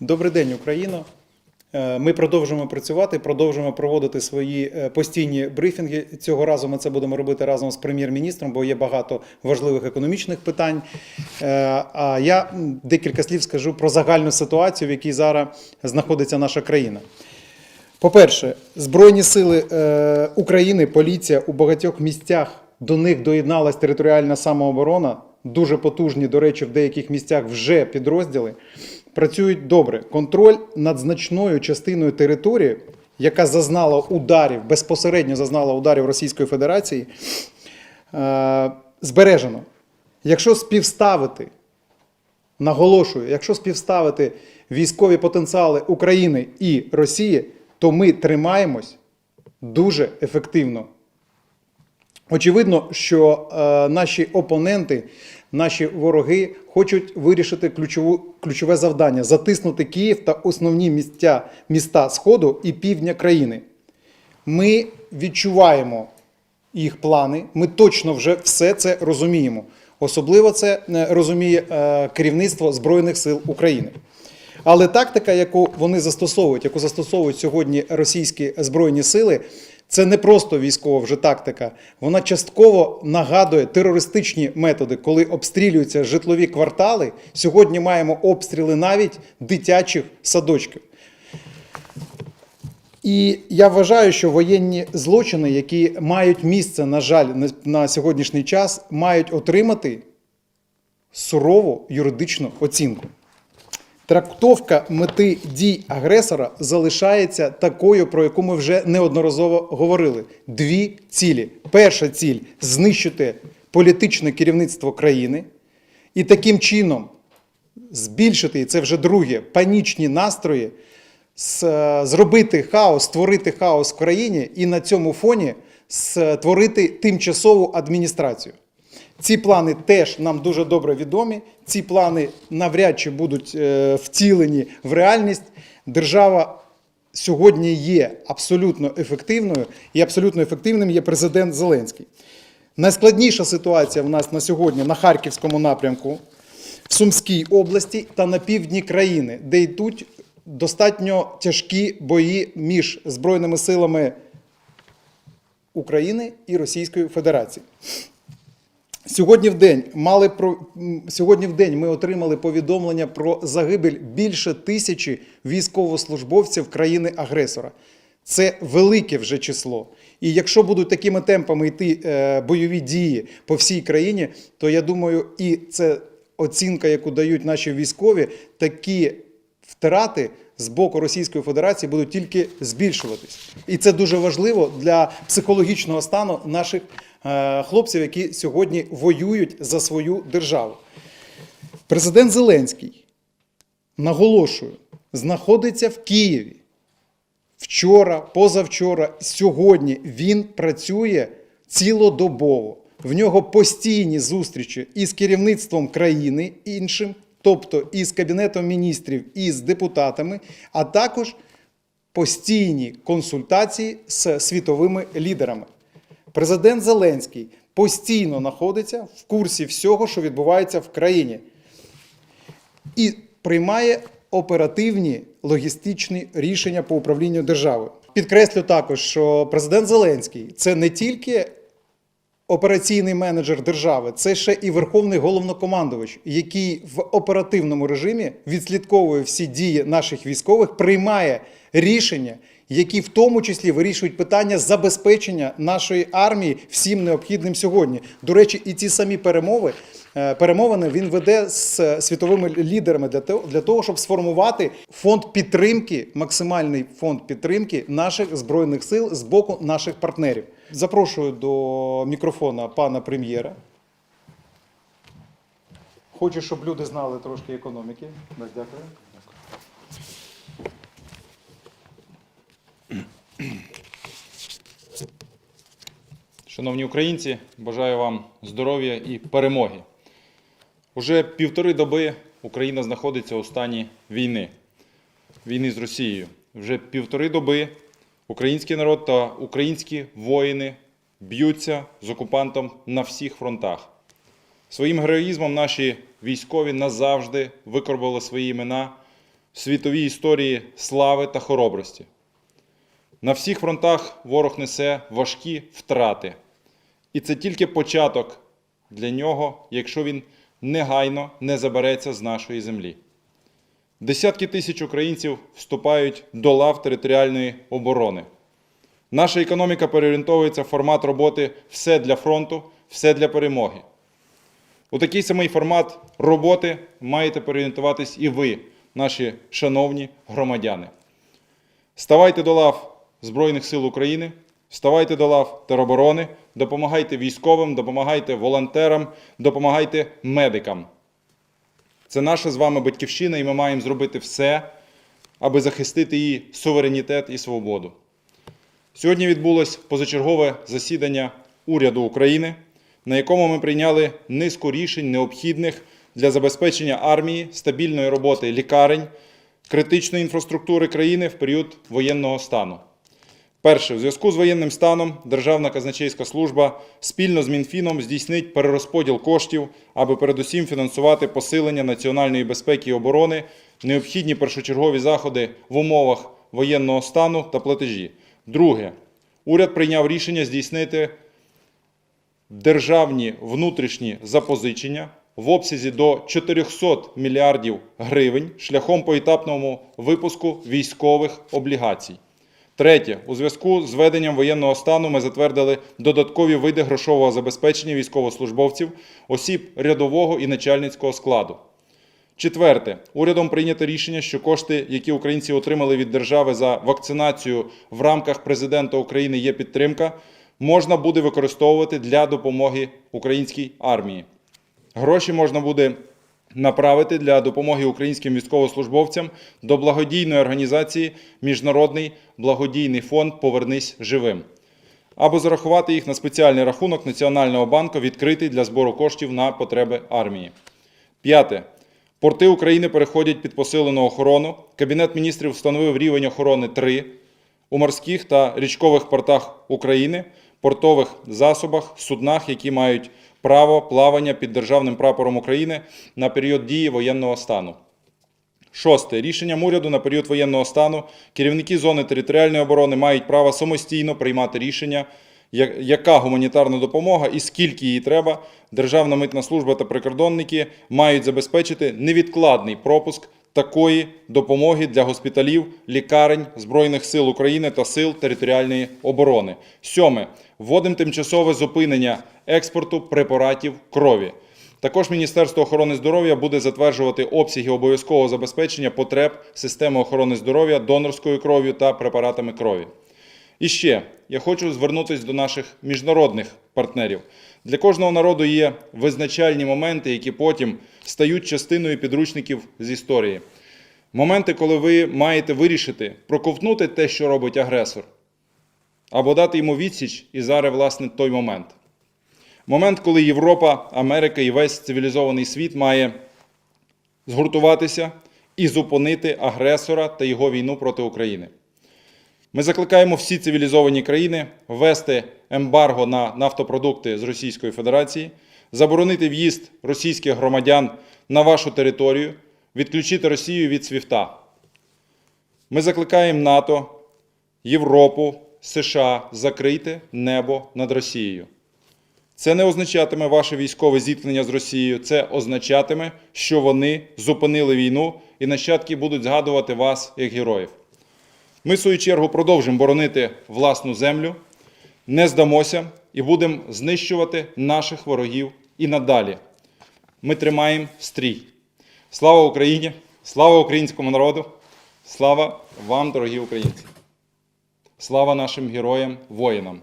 Добрий день, Україно. Е, Ми продовжуємо працювати, продовжуємо проводити свої е, постійні брифінги. Цього разу ми це будемо робити разом з прем'єр-міністром, бо є багато важливих економічних питань. Е, А я декілька слів скажу про загальну ситуацію, в якій зараз знаходиться наша країна. По-перше, Збройні сили України, поліція у багатьох місцях до них доєдналась територіальна самооборона. Дуже потужні, до речі, в деяких місцях вже підрозділи. Працюють добре. Контроль над значною частиною території, яка зазнала ударів, безпосередньо зазнала ударів Російської Федерації, е, збережено. Якщо співставити Наголошую, якщо співставити військові потенціали України і Росії, то ми тримаємось дуже ефективно. Очевидно, що е, наші опоненти, наші вороги хочуть вирішити ключову, ключове завдання затиснути Київ та основні місця, міста Сходу і півдня країни. Ми відчуваємо їх плани. Ми точно вже все це розуміємо. Особливо це е, розуміє е, керівництво Збройних сил України. Але тактика, яку вони застосовують, яку застосовують сьогодні російські збройні сили, це не просто військова вже тактика. Вона частково нагадує терористичні методи, коли обстрілюються житлові квартали. Сьогодні маємо обстріли навіть дитячих садочків. І я вважаю, що воєнні злочини, які мають місце, на жаль, на- сьогоднішній час, мають отримати сурову юридичну оцінку. Трактовка мети дій агресора залишається такою, про яку ми вже неодноразово говорили. Дві цілі. Перша ціль знищити політичне керівництво країни і таким чином збільшити, і це вже друге, панічні настрої, зробити хаос, створити хаос в країні і на цьому фоні створити тимчасову адміністрацію. Ці плани теж нам дуже добре відомі. Ці плани навряд чи будуть е, втілені в реальність. Держава сьогодні є абсолютно ефективною, і абсолютно ефективним є президент Зеленський. Найскладніша ситуація в нас на сьогодні на Харківському напрямку, в Сумській області та на півдні країни, де йдуть достатньо тяжкі бої між Збройними силами України і Російської Федерації. Сьогодні в день мали про сьогодні в день ми отримали повідомлення про загибель більше тисячі військовослужбовців країни-агресора. Це велике вже число. І якщо будуть такими темпами йти е, бойові дії по всій країні, то я думаю, і це оцінка, яку дають наші військові, такі втрати з боку Російської Федерації будуть тільки збільшуватись. І це дуже важливо для психологічного стану наших е, хлопців, які сьогодні воюють за свою державу. Президент Зеленський, наголошую, знаходиться в Києві. Вчора, позавчора, сьогодні він працює цілодобово. В нього постійні зустрічі із керівництвом країни іншим, тобто із кабінетом міністрів, і з депутатами, а також постійні консультації з світовими лідерами. Президент Зеленський постійно знаходиться в курсі всього, що відбувається в країні і приймає оперативні логістичні рішення по управлінню державою. Підкреслю також, що президент Зеленський це не тільки операційний менеджер держави, це ще і верховний головнокомандувач, який в оперативному режимі відслідковує всі дії наших військових, приймає рішення, які в тому числі вирішують питання забезпечення нашої армії всім необхідним сьогодні. До речі, і ці самі перемови. е, Перемовини він веде з світовими лідерами для того, щоб сформувати фонд підтримки, максимальний фонд підтримки наших збройних сил з боку наших партнерів. Запрошую до мікрофона пана прем'єра. Хочу, щоб люди знали трошки економіки. Дякую. Шановні українці, бажаю вам здоров'я і перемоги. Уже півтори доби Україна знаходиться у стані війни, війни з Росією. Вже півтори доби український народ та українські воїни б'ються з окупантом на всіх фронтах. Своїм героїзмом наші військові назавжди викорбували свої імена в світовій історії слави та хоробрості. На всіх фронтах ворог несе важкі втрати. І це тільки початок для нього, якщо він негайно не забереться з нашої землі. Десятки тисяч українців вступають до лав територіальної оборони. Наша економіка переорієнтовується в формат роботи все для фронту, все для перемоги. У такий самий формат роботи маєте переорієнтуватись і ви, наші шановні громадяни. Ставайте до лав Збройних сил України, ставайте до лав тероборони, допомагайте військовим, допомагайте волонтерам, допомагайте медикам. Це наша з вами батьківщина, і ми маємо зробити все, аби захистити її суверенітет і свободу. Сьогодні відбулось позачергове засідання уряду України, на якому ми прийняли низку рішень, необхідних для забезпечення армії, стабільної роботи лікарень, критичної інфраструктури країни в період воєнного стану. Перше, в зв'язку з воєнним станом Державна казначейська служба спільно з Мінфіном здійснить перерозподіл коштів, аби передусім фінансувати посилення національної безпеки і оборони, необхідні першочергові заходи в умовах воєнного стану та платежі. Друге, уряд прийняв рішення здійснити державні внутрішні запозичення в обсязі до 400 мільярдів гривень шляхом поетапному випуску військових облігацій. Третє, у зв'язку з введенням воєнного стану ми затвердили додаткові види грошового забезпечення військовослужбовців, осіб рядового і начальницького складу. Четверте, урядом прийнято рішення, що кошти, які українці отримали від держави за вакцинацію в рамках президента України є підтримка, можна буде використовувати для допомоги українській армії. Гроші можна буде направити для допомоги українським військовослужбовцям до благодійної організації Міжнародний благодійний фонд Повернись живим або зарахувати їх на спеціальний рахунок Національного банку, відкритий для збору коштів на потреби армії. П'яте. Порти України переходять під посилену охорону. Кабінет міністрів встановив рівень охорони 3 у морських та річкових портах України, портових засобах, суднах, які мають право плавання під державним прапором України на період дії воєнного стану. Шосте. Рішенням уряду на період воєнного стану керівники зони територіальної оборони мають право самостійно приймати рішення, яка гуманітарна допомога і скільки її треба. Державна митна служба та прикордонники мають забезпечити невідкладний пропуск такої допомоги для госпіталів, лікарень Збройних сил України та сил територіальної оборони. Сьоме. Вводимо тимчасове зупинення експорту препаратів крові. Також Міністерство охорони здоров'я буде затверджувати обсяги обов'язкового забезпечення потреб системи охорони здоров'я донорською кров'ю та препаратами крові. І ще я хочу звернутися до наших міжнародних партнерів. Для кожного народу є визначальні моменти, які потім стають частиною підручників з історії. Моменти, коли ви маєте вирішити проковтнути те, що робить агресор, або дати йому відсіч, і зараз, власне, той момент. Момент, коли Європа, Америка і весь цивілізований світ має згуртуватися і зупинити агресора та його війну проти України. Ми закликаємо всі цивілізовані країни ввести ембарго на нафтопродукти з Російської Федерації, заборонити в'їзд російських громадян на вашу територію, відключити Росію від СВІФТа. Ми закликаємо НАТО, Європу, США закрити небо над Росією. Це не означатиме ваше військове зіткнення з Росією. Це означатиме, що вони зупинили війну і нащадки будуть згадувати вас як героїв. Ми, в свою чергу, продовжимо боронити власну землю, не здамося і будемо знищувати наших ворогів і надалі. Ми тримаємо стрій. Слава Україні! Слава українському народу! Слава вам, дорогі українці! Слава нашим героям, воїнам!